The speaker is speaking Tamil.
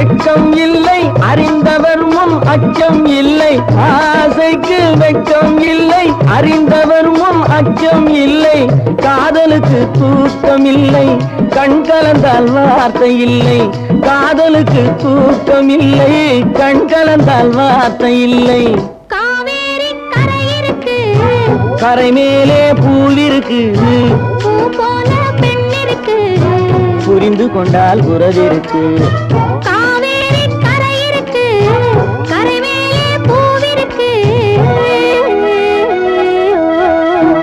வெட்கம் இல்லை அறிந்தவர் முன் அச்சம் இல்லை. ஆசைக்கு வெட்கம் இல்லை அறிந்தவர் முன் அச்சம் இல்லை. காதலுக்கு தூக்கம் இல்லை கண் கலந்தால் வார்த்தை இல்லை. காதலுக்கு தூக்கம் இல்லை கண் கலந்தால் வார்த்தை இல்லை. கரை மேலே பூல் இருக்கு. புரிந்து கொண்டால் குரல் இருக்கு.